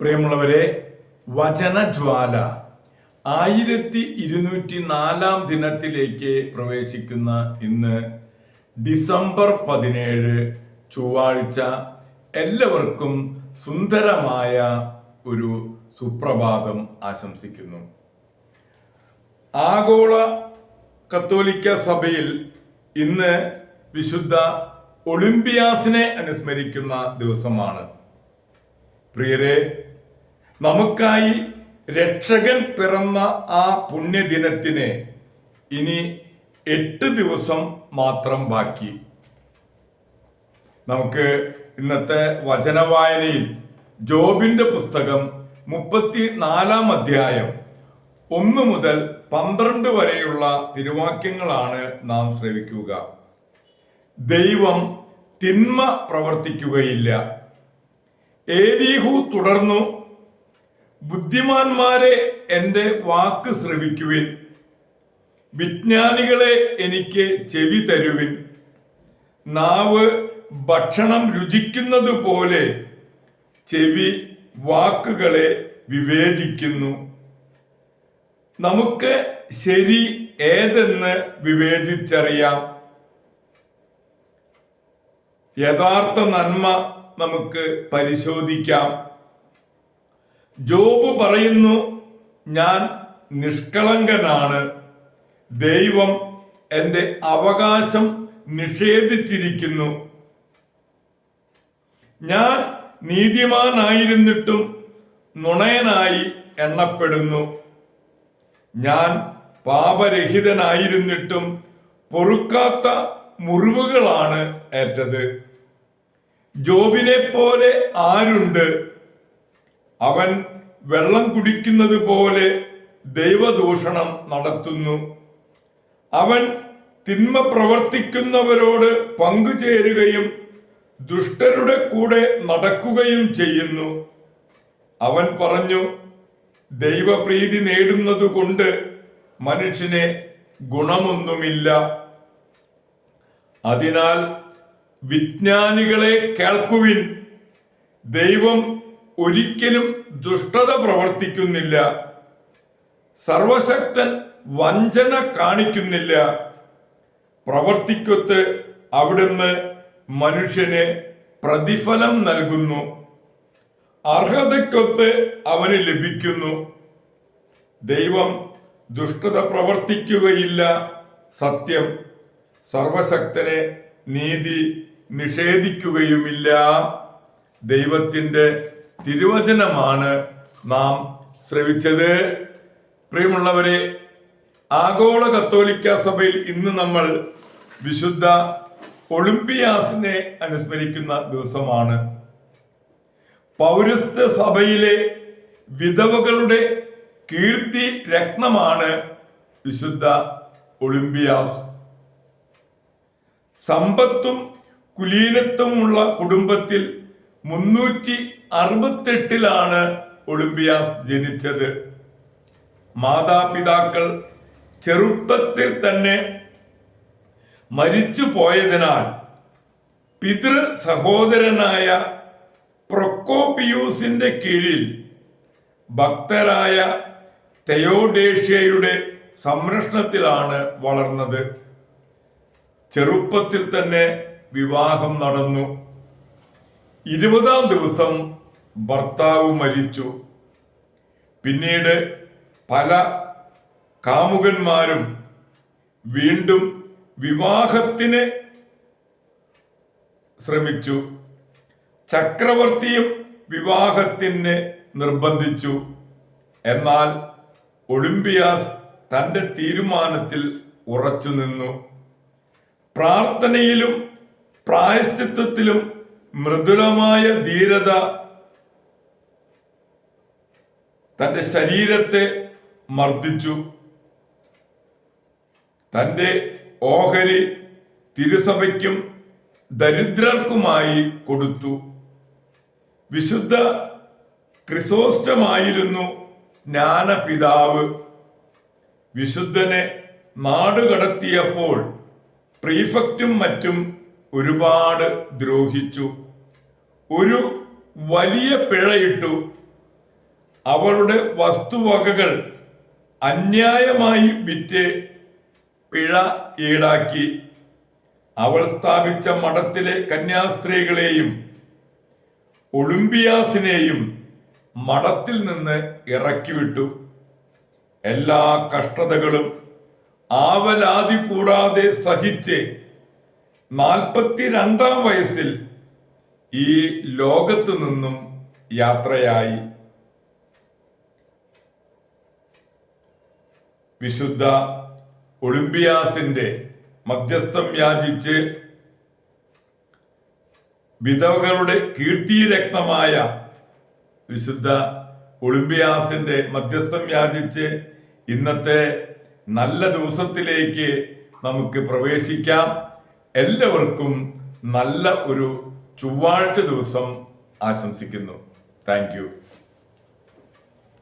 പ്രിയമുള്ളവരെ വചനജ്വാല ആയിരത്തി ഇരുന്നൂറ്റി നാലാം ദിനത്തിലേക്ക് പ്രവേശിക്കുന്ന ഇന്ന് ഡിസംബർ പതിനേഴ് ചൊവ്വാഴ്ച എല്ലാവർക്കും സുന്ദരമായ ഒരു സുപ്രഭാതം ആശംസിക്കുന്നു. ആഗോള കത്തോലിക്ക സഭയിൽ ഇന്ന് വിശുദ്ധ ഒളിമ്പിയാസിനെ അനുസ്മരിക്കുന്ന ദിവസമാണ്. പ്രിയരെ നമുക്കായി രക്ഷകൻ പിറന്ന ആ പുണ്യദിനത്തിന് ഇനി എട്ട് ദിവസം മാത്രം ബാക്കി. നമുക്ക് ഇന്നത്തെ വചനവായനയിൽ ജോബിന്റെ പുസ്തകം മുപ്പത്തി നാലാം അധ്യായം ഒന്ന് മുതൽ പന്ത്രണ്ട് വരെയുള്ള തിരുവാക്യങ്ങളാണ് നാം ശ്രവിക്കുക. ദൈവം തിന്മ പ്രവർത്തിക്കുകയില്ല. ഏലീഹു തുടർന്നു ബുദ്ധിമാന്മാരെ എന്റെ വാക്ക് ശ്രവിക്കുവിൻ. വിജ്ഞാനികളെ എനിക്ക് ചെവി തരുവിൻ. നാവ് ഭക്ഷണം രുചിക്കുന്നത് പോലെ ചെവി വാക്കുകളെ വിവേചിക്കുന്നു. നമുക്ക് ശരി ഏതെന്ന് വിവേചിച്ചറിയാം. യഥാർത്ഥ നന്മ നമുക്ക് പരിശോധിക്കാം. ജോബ് പറയുന്നു ഞാൻ നിഷ്കളങ്കനാണ്. ദൈവം എന്റെ അവകാശം നിഷേധിച്ചിരിക്കുന്നു. ഞാൻ നീതിമാനായിരുന്നിട്ടും നുണയനായി എണ്ണപ്പെടുന്നു. ഞാൻ പാപരഹിതനായിരുന്നിട്ടും പൊറുക്കാത്ത മുറിവുകളാണ് ഏറ്റത്. ജോബിനെ പോലെ ആരുണ്ട്? അവൻ വെള്ളം കുടിക്കുന്നത് പോലെ ദൈവദൂഷണം നടത്തുന്നു. അവൻ തിന്മ പ്രവർത്തിക്കുന്നവരോട് പങ്കുചേരുകയും ദുഷ്ടരുടെ കൂടെ നടക്കുകയും ചെയ്യുന്നു. അവൻ പറഞ്ഞു ദൈവപ്രീതി നേടുന്നതുകൊണ്ട് മനുഷ്യനെ ഗുണമൊന്നുമില്ല. അതിനാൽ വിജ്ഞാനികളെ കേൾക്കുവിൻ. ദൈവം ഒരിക്കലും ദുഷ്ടത പ്രവർത്തിക്കുന്നില്ല. സർവശക്തൻ വഞ്ചന കാണിക്കുന്നില്ല. പ്രവർത്തിക്കൊത്ത് അവിടുന്ന് മനുഷ്യന് പ്രതിഫലം നൽകുന്നു. അർഹതയ്ക്കൊത്ത് അവന് ലഭിക്കുന്നു. ദൈവം ദുഷ്ടത പ്രവർത്തിക്കുകയില്ല. സത്യം. സർവശക്തനെ നീതി നിഷേധിക്കുകയുമില്ല. ദൈവത്തിന്റെ തിരുവചനമാണ് നാം ശ്രവിച്ചത്. പ്രിയമുള്ളവരെ ആഗോള കത്തോലിക്ക സഭയിൽ ഇന്ന് നമ്മൾ വിശുദ്ധ ഒളിമ്പിയാസിനെ അനുസ്മരിക്കുന്ന ദിവസമാണ്. പൗരസ്ത്യ സഭയിലെ വിധവകളുടെ കീർത്തി രത്നമാണ് വിശുദ്ധ ഒളിമ്പിയാസ്. സമ്പത്തും കുലീനത്വമുള്ള കുടുംബത്തിൽ മുന്നൂറ്റി അറുപത്തെട്ടിലാണ് ഒളിമ്പിയാസ് ജനിച്ചത്. മാതാപിതാക്കൾ ചെറുപ്പത്തിൽ തന്നെ മരിച്ചു പോയതിനാൽ പിതൃ സഹോദരനായ പ്രൊക്കോപിയൂസിന്റെ കീഴിൽ ഭക്തരായ തെയോഡേഷ്യയുടെ സംരക്ഷണത്തിലാണ് വളർന്നത്. ചെറുപ്പത്തിൽ തന്നെ വിവാഹം നടന്നു. ഇരുപതാം ദിവസം ഭർത്താവ് മരിച്ചു. പിന്നീട് പല കാമുകന്മാരും വീണ്ടും വിവാഹത്തിന് ശ്രമിച്ചു. ചക്രവർത്തിയും വിവാഹത്തിന് നിർബന്ധിച്ചു. എന്നാൽ ഒളിമ്പിയാസ് തന്റെ തീരുമാനത്തിൽ ഉറച്ചു നിന്നു പ്രാർത്ഥനയിലും പ്രായശ്ചിത്വത്തിലും മൃദുലമായ ധീരത തന്റെ ശരീരത്തെ മർദ്ദിച്ചു. തന്റെ ഓഹരി തിരുസഭയ്ക്കും ദരിദ്രർക്കുമായി കൊടുത്തു. വിശുദ്ധ ക്രിസോസ്റ്റമായിരുന്നു ജ്ഞാനപിതാവ്. വിശുദ്ധനെ നാടുകടത്തിയപ്പോൾ പ്രീഫക്റ്റും മറ്റും ഒരുപാട് ദ്രോഹിച്ചു. ഒരു വലിയ പിഴയിട്ടു. അവളുടെ വസ്തുവകകൾ അന്യായമായി വിറ്റ് പിഴ ഈടാക്കി. അവൾ സ്ഥാപിച്ച മഠത്തിലെ കന്യാസ്ത്രീകളെയും ഒളിമ്പിയാസിനെയും മഠത്തിൽ നിന്ന് ഇറക്കിവിട്ടു. എല്ലാ കഷ്ടതകളും ആവലാതി കൂടാതെ സഹിച്ച് നാൽപ്പത്തിരണ്ടാം വയസ്സിൽ ഈ ലോകത്ത് നിന്നും യാത്രയായി. വിശുദ്ധ ഒളിമ്പിയാസിന്റെ മധ്യസ്ഥം യാചിച്ച് വിധവകളുടെ കീർത്തിരക്തമായ വിശുദ്ധ ഒളിമ്പിയാസിന്റെ മധ്യസ്ഥം യാചിച്ച് ഇന്നത്തെ നല്ല ദിവസത്തിലേക്ക് നമുക്ക് പ്രവേശിക്കാം. എല്ലാവർക്കും നല്ല ഒരു ചൊവ്വാഴ്ച ദിവസം ആശംസിക്കുന്നു. താങ്ക്